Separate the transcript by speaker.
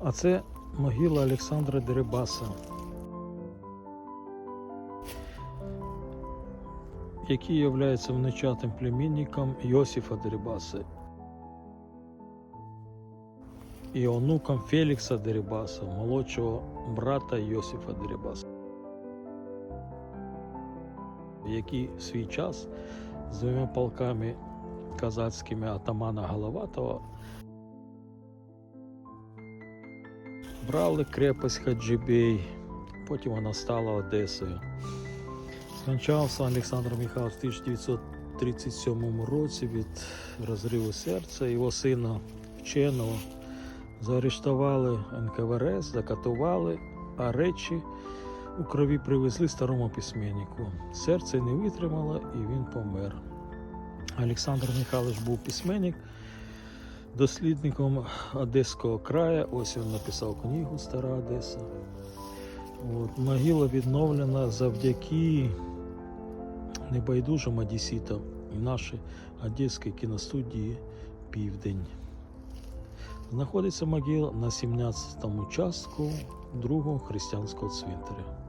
Speaker 1: А це могила Олександра Дерибаса, який є внучатим племінником Йосифа Дерибаси і онуком Фелікса Дерибаса, молодшого брата Йосифа Дерибаса, який в свій час з двома полками казацькими атамана Головатого брали крепость Хаджибей, потім вона стала Одесою. Скончався Олександр Михайлович в 1937 році від розриву серця. Його сина вченого заарештували НКВРС, закатували, а речі у крові привезли старому письменнику. Серце не витримало і він помер. Олександр Михайлович був письменник, дослідником Одеського краю. Ось він написав книгу Стара Одеса. От, могила відновлена завдяки небайдужим одеситам і нашій Одеській кіностудії Південь. Знаходиться могила на 17-му участку другого християнського цвинтаря.